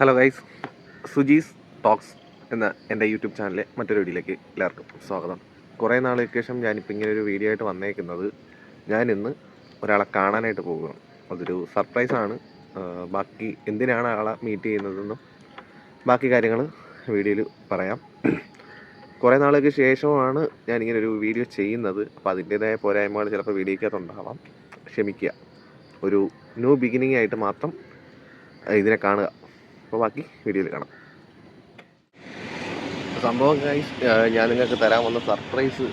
Hello guys Suji's talks എന്ന എന്റെ YouTube ചാനലിലെ മറ്റൊരു വീഡിയോയിലേക്ക് എല്ലാവർക്കും സ്വാഗതം. കുറേ നാളുകൾക്ക് ശേഷം ഞാനിപ്പോൾ ഇങ്ങനെ ഒരു വീഡിയോ ആയിട്ട് വന്നേക്കുന്നത് ഞാൻ ഇന്ന് ഒരാളെ കാണാനായിട്ട് പോവുകയാണ് അതൊരു സർപ്രൈസാണ് ബാക്കി എന്തിനാണ് ആളെ മീറ്റ് ചെയ്യുന്നതെന്നും ബാക്കി കാര്യങ്ങൾ വീഡിയോയിൽ പറയാം. കുറേ നാളുകൾക്ക് ശേഷമാണ് ഞാനിങ്ങനെ ഒരു വീഡിയോ ചെയ്യുന്നത്. അപ്പോൾ അതിന്റേതായ പോരായ്മകൾ ചിലപ്പോൾ വീഡിയോയ്ക്കകത്തുണ്ടാവാം ക്ഷമിക്കുക. ഒരു ന്യൂ ബിഗിനിങ് ആയിട്ട് മാത്രം ഇതിനെ കാണുക. അപ്പോൾ ബാക്കി വീഡിയോയിൽ കാണാം. സംഭവം ഗൈസ് ഞാൻ നിങ്ങൾക്ക് തരാൻ വന്ന സർപ്രൈസ്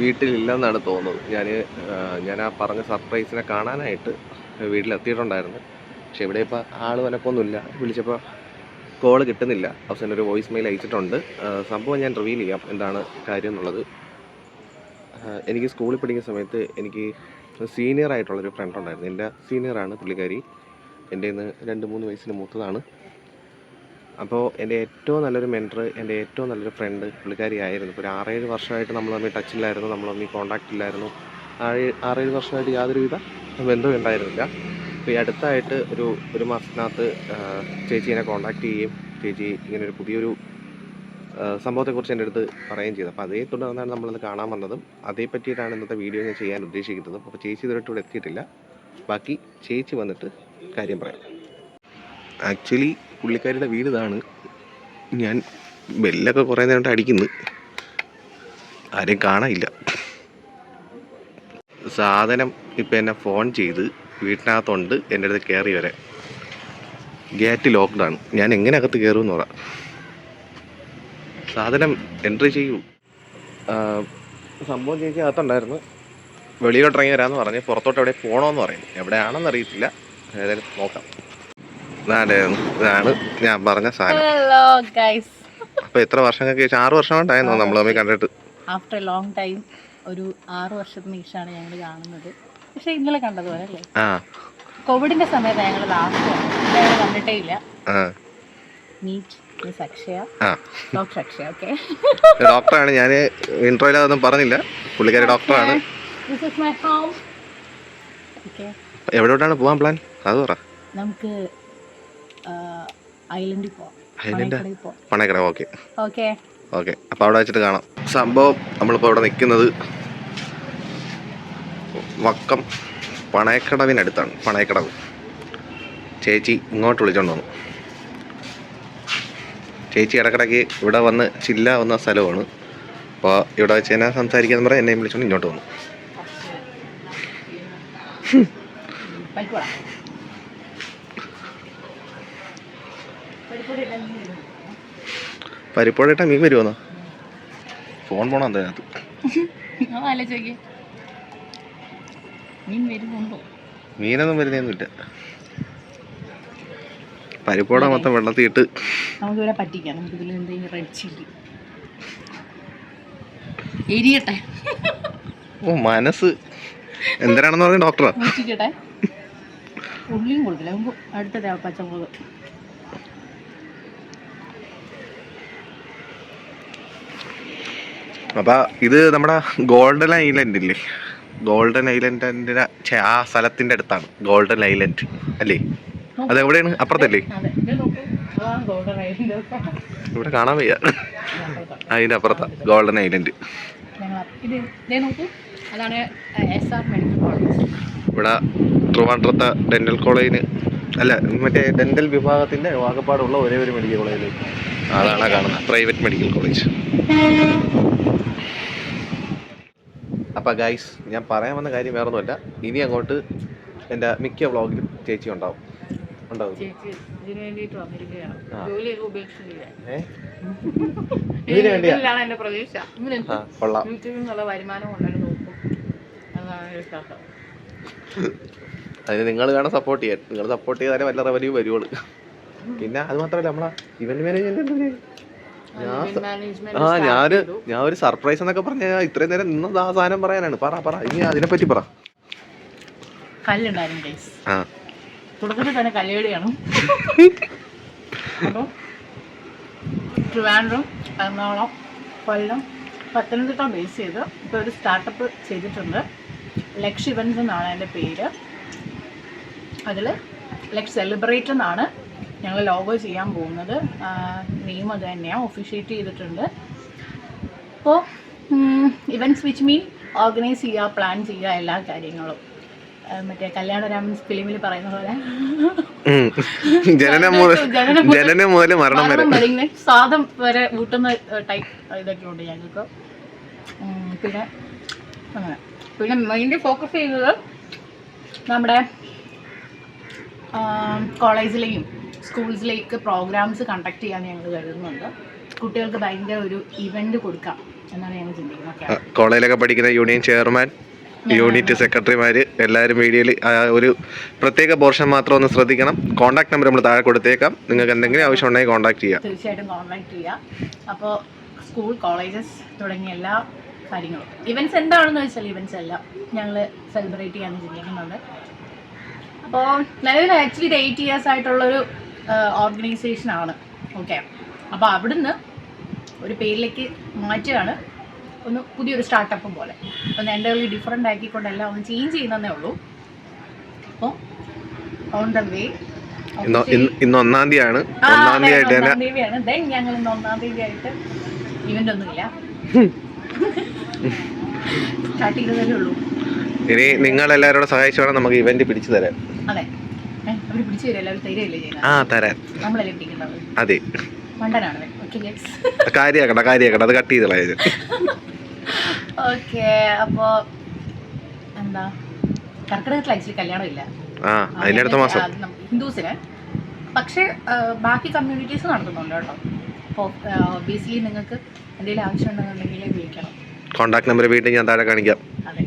വീട്ടിലില്ലെന്നാണ് തോന്നുന്നത്. ഞാൻ ഞാൻ ആ പറഞ്ഞ സർപ്രൈസിനെ കാണാനായിട്ട് വീട്ടിലെത്തിയിട്ടുണ്ടായിരുന്നു. പക്ഷെ ഇവിടെ ഇപ്പോൾ ആൾ വനപ്പൊന്നുമില്ല വിളിച്ചപ്പോൾ കോൾ കിട്ടുന്നില്ല. അവസാനം ഒരു വോയിസ് മെയിൽ അയച്ചിട്ടുണ്ട്. സംഭവം ഞാൻ റിവീൽ ചെയ്യാം. എന്താണ് കാര്യം എന്നുള്ളത്. എനിക്ക് സ്കൂളിൽ പഠിക്കുന്ന സമയത്ത് എനിക്ക് സീനിയർ ആയിട്ടുള്ളൊരു ഫ്രണ്ട് ഉണ്ടായിരുന്നു. എന്റെ സീനിയറാണ് പുള്ളിക്കാരി. എന്റെ നിന്ന് രണ്ട് മൂന്ന് വയസ്സിന് മൂത്തതാണ്. അപ്പോൾ എന്റെ ഏറ്റവും നല്ലൊരു മെന്റർ എന്റെ ഏറ്റവും നല്ലൊരു ഫ്രണ്ട് പുള്ളിക്കാരി ആയിരുന്നു. ഇപ്പോൾ ഒരു ആറേഴ് വർഷമായിട്ട് നമ്മൾ തമ്മിൽ ടച്ചില്ലായിരുന്നു നമ്മൾ തമ്മിൽ കോൺടാക്റ്റ് ഇല്ലായിരുന്നു. ആറ് ആറേഴ് വർഷമായിട്ട് യാതൊരുവിധ ബന്ധവും ഉണ്ടായിരുന്നില്ല. അപ്പോൾ ഈ അടുത്തായിട്ട് ഒരു ഒരു മാസത്തിനകത്ത് ചേച്ചി എന്നെ കോൺടാക്റ്റ് ചെയ്യുകയും ചേച്ചി ഒരു പുതിയൊരു സംഭവത്തെക്കുറിച്ച് എന്റെ അടുത്ത് പറയുകയും ചെയ്തു. അപ്പോൾ അതേ തുടർന്നാണ് നമ്മളത് കാണാൻ വന്നതും. അതേ പറ്റിയിട്ടാണ് ഇന്നത്തെ വീഡിയോ ഞാൻ ചെയ്യാൻ ഉദ്ദേശിക്കുന്നത്. അപ്പോൾ ചേച്ചി ഇതുവരെ ഇവിടെ എത്തിയിട്ടില്ല. ബാക്കി ചേച്ചി വന്നിട്ട് കാര്യം പറയാം. ആക്ച്വലി പുള്ളിക്കാരിയുടെ വീട് ഇതാണ് ഞാൻ ബെല്ലൊക്കെ കുറേ നേരം അടിക്കുന്നു. ആരെയും കാണാനില്ല. സാധനം ഇപ്പം എന്നെ ഫോൺ ചെയ്ത് വീട്ടിനകത്തുണ്ട്. എന്റെ അടുത്ത് കയറി വരെ. ഗേറ്റ് ലോക്ക്ഡ് ആണ്. ഞാൻ എങ്ങനെ അകത്ത് കയറുമെന്ന് പറ. സാധനം എൻട്രി ചെയ്യൂ. സംഭവം ചേച്ചി അകത്തുണ്ടായിരുന്നു. വെളിയിലോട്ട് ഇറങ്ങി വരാമെന്ന് പറഞ്ഞ്. പുറത്തോട്ട് എവിടെ പോകണമെന്ന് പറയുന്നു എവിടെയാണെന്ന് അറിയത്തില്ല. ഏതായാലും നോക്കാം. ഇതാണ് ഞാൻ പറഞ്ഞ സാധനം. ഹലോ ഗൈസ് അപ്പൊ എത്ര വർഷങ്ങൾക്ക് ശേഷം? ആറ് വർഷം ഉണ്ടായിരുന്നു നമ്മൾ തമ്മിൽ കണ്ടിട്ട്. ആഫ്റ്റർ ലോങ് ടൈം ഒരു ആറ് വർഷത്തിന് ശേഷമാണ് ഞങ്ങൾ കാണുന്നത്. പക്ഷെ ഇന്നലെ കണ്ടതുപോലെ അല്ലേ? ആ. കോവിഡിന്റെ സമയത്ത് ഞങ്ങൾ ലാസ്റ്റ് ഞങ്ങൾ കണ്ടിട്ടേ ഇല്ല. Meet miss Akshaya. Doctor Akshaya okay ഡോക്ടറാണ് ഞാൻ ഇൻട്രോയിൽ അതൊന്നും പറഞ്ഞില്ല. പുള്ളിക്കാരി ഡോക്ടറാണ് this is my home okay എവിടോട്ടാണ് പോകാൻ പ്ലാൻ അത് പറ. നമുക്ക് ഐലൻഡിൽ പോവാം. പണയക്കട ഓക്കെ. ഓക്കെ. ഓക്കെ. അപ്പോൾ അവിടെ വെച്ചിട്ട് കാണാം. സംഭവം നമ്മളിപ്പോൾ ഇവിടെ നിൽക്കുന്നത് വക്കം പണയക്കടവിനടുത്താണ്. പണയക്കടവ്. ചേച്ചി ഇങ്ങോട്ട് വിളിച്ചോണ്ട് വന്നു. ചേച്ചി ഇടക്കിടയ്ക്ക് ഇവിടെ വന്ന് ചില്ല വന്ന സ്ഥലമാണ്. അപ്പോൾ ഇവിടെ വെച്ച് എന്നെ സംസാരിക്കാന്ന് പറയാം എന്നെയും വിളിച്ചോണ്ട് ഇങ്ങോട്ട് വന്നു. പരിപ്പോടിട്ട മീൻ വരുമോന്നോ ഫോൺ പോണോ അതിനകത്ത് മീനൊന്നും വരുന്നൊന്നുമില്ല. പരിപ്പോട മൊത്തം വെള്ളത്തിൽ ഇട്ട് നമുക്കിവിടെ പറ്റിക്കാം. നമുക്കിതിൽ എന്തെങ്കിലും റെഡ് ചില്ലി എരിയട്ടെ. ഓ മനസ്സ്. എന്തിനാണെന്ന് പറഞ്ഞ ഡോക്ടറാ ഉള്ളിയും കൊടുക്കില്ല അടുത്ത പച്ചമുളക്. അപ്പൊ ഇത് നമ്മുടെ ഗോൾഡൻ ഐലൻഡ് ഇല്ലേ? ഗോൾഡൻ ഐലൻഡിന്റെ ആ സ്ഥലത്തിന്റെ അടുത്താണ്. ഗോൾഡൻ ഐലൻഡ് അല്ലേ? അത് എവിടെയാണ്? അപ്പുറത്തല്ലേ? ഇവിടെ കാണാൻ വയ്യ. അതിന്റെ അപ്പുറത്താ. ഗോൾഡൻ ഐലൻഡ് ഇവിടെ ട്രിവാൻഡ്രത്തെ ഡെന്റൽ കോളേജിന് അല്ല മറ്റേ ഡെന്റൽ വിഭാഗത്തിന്റെ വാകപ്പാടുള്ള ഒരേ ഒരു മെഡിക്കൽ കോളേജിൽ അതാണ് കാണുന്നത്. പ്രൈവറ്റ് മെഡിക്കൽ കോളേജ് അപ്പം ഗൈസ് ഞാൻ പറയാൻ വന്ന കാര്യം വേറൊന്നുമല്ല. ഇനി അങ്ങോട്ട് എന്റെ മിക്ക വ്ളോഗിലും ചേച്ചി ഉണ്ടാവും. ഉണ്ടാവും. അതിന് നിങ്ങൾ വേണം സപ്പോർട്ട് ചെയ്യാൻ. നിങ്ങൾ സപ്പോർട്ട് ചെയ്താലേ വല്ല റവന്യൂ വരുവുള്ളൂ. പിന്നെ അത് മാത്രമല്ല നമ്മളെ ഇവന്റ് മാനേജ്മെന്റ് ഞാൻ ആ ഞാൻ ഞാൻ ഒരു സർപ്രൈസ് എന്നൊക്കെ പറഞ്ഞ ഇത്രയും നേരം നിന്നത് ആ സാധനം പറയാനാണ്. പറ പറ. ഇനി അതിനെ പറ്റി പറ. കല്ലുണ്ടായിരുന്നു ഗൈസ് ആ. തുടക്കത്തിൽ തന്നെ കല്ലേടിയാണ് അപ്പോൾ ട്രിവാൻഡ്രം എറണാകുളം കൊല്ലം പത്തനംതിട്ട ബേസ് ചെയ്ത് ഇപ്പോൾ ഒരു സ്റ്റാർട്ടപ്പ് ചെയ്തിട്ടുണ്ട്. ലക്ഷ് ഇവൻസ് എന്നാണ് എന്റെ പേര്. അതിൽ ലക്ഷ് സെലിബ്രേറ്റ് എന്നാണ് ഞങ്ങൾ ലോഗോ ചെയ്യാൻ പോകുന്നത് നെയിം അത് തന്നെയാണ് ഒഫീഷ്യേറ്റ് ചെയ്തിട്ടുണ്ട്. അപ്പോൾ ഇവന്റ്സ് വിച്ച് മീൻ ഓർഗനൈസ് ചെയ്യുക പ്ലാൻ ചെയ്യുക എല്ലാ കാര്യങ്ങളും. മറ്റേ കല്യാണരാമൻ ഫിലിമിൽ പറയുന്ന പോലെ. ജനനം മുതൽ മരണം വരെ. മരണം വരെ ഇങ്ങനെ സാദം വരെ കൂട്ടുന്ന ടൈപ്പ് ഇതൊക്കെ ഉണ്ട് ഞങ്ങൾക്ക്. പിന്നെ അങ്ങനെ. പിന്നെ മെയിൻലി ഫോക്കസ് ചെയ്തത് നമ്മുടെ കോളേജിലെയും സ്കൂൾസിലേക്ക് പ്രോഗ്രാംസ് കണ്ടക്ട് ചെയ്യാൻ ഞങ്ങൾ കരുതുന്നുണ്ട്. കുട്ടികൾക്ക് ഭയങ്കര ഒരു ഇവന്റ് കൊടുക്കാം എന്നാണ് ഞങ്ങൾ ചിന്തിക്കുന്നത്. കോളേജിലൊക്കെ പഠിക്കുന്ന യൂണിയൻ ചെയർമാൻ യൂണിറ്റ് സെക്രട്ടറിമാര് എല്ലാവരും വീഡിയോയിൽ ഒരു പ്രത്യേക പോർഷൻ മാത്രം ഒന്ന് ശ്രദ്ധിക്കണം. കോൺടാക്ട് നമ്പർ നമ്മൾ താഴെ കൊടുത്തേക്കാം. നിങ്ങൾക്ക് എന്തെങ്കിലും ആവശ്യം ഉണ്ടെങ്കിൽ കോൺടാക്ട് ചെയ്യാം. തീർച്ചയായിട്ടും കോൺടാക്ട് ചെയ്യാം. അപ്പോൾ സ്കൂൾ കോളേജസ് തുടങ്ങിയ എല്ലാ കാര്യങ്ങളും. ഇവൻസ് എന്താണെന്ന് വെച്ചാൽ ഇവൻസ് എല്ലാം ഞങ്ങൾ സെലിബ്രേറ്റ് ചെയ്യാൻ ചിന്തിക്കുന്നുണ്ട്. അപ്പോൾ നിലവിൽ ആക്ച്വലി ഇത് എയ്റ്റ് ഇയേഴ്സ് ആയിട്ടുള്ളൊരു ഓർഗനൈസേഷനാണ് ഓക്കെ അപ്പോൾ അവിടുന്ന് ഒരു പേരിലേക്ക് മാറ്റുകയാണ്. ഒന്ന് പുതിയൊരു സ്റ്റാർട്ടപ്പ് പോലെ. ഒന്ന് എന്റെ ഡിഫറെന്റ് ആക്കിക്കൊണ്ടെല്ലാം ഒന്ന് ചേഞ്ച് ചെയ്യുന്നതേ ഉള്ളൂ. അപ്പോൾ ഓൺ ദ വേ ഇന്ന് ഒന്നാം തീയതിയാണ്. ഒന്നാം തീയതിയാണ്. ദെൻ ഞങ്ങൾ ഇന്ന് ഒന്നാം തീയതി ആയിട്ട് ഇവന്റ് ഒന്നുമില്ല സ്റ്റാർട്ട് ഉള്ളൂ. ഇനി നിങ്ങൾ എല്ലാവരോടും സഹായിച്ചു വേണം നമുക്ക് ഇവന്റ് പിടിച്ചു തരാൻ. അതെ. ആ തരാൻ അതെ. കാര്യാക്കണ്ട കാര്യാക്കണ്ട അത് കട്ട് ചെയ്ത് കളയത് ഓക്കെ അപ്പോ എന്താ? കർക്കിടകത്തിൽ ആക്ച്വലി കല്യാണം ഇല്ല ആ അതിന്റെ അടുത്ത മാസം. ഹിന്ദുസിന്. പക്ഷേ ബാക്കി കമ്മ്യൂണിറ്റീസ് നടത്തുന്നുണ്ട് കേട്ടോ. അപ്പോൾ ഒബിയസ്ലി നിങ്ങൾക്ക് എന്തെങ്കിലും ആവശ്യം ഉണ്ടെന്നുണ്ടെങ്കിൽ വിളിക്കണം. കോൺടാക്ട് നമ്പർ വീണ്ടും ഞാൻ താഴെ കാണിക്കാം. അതെ.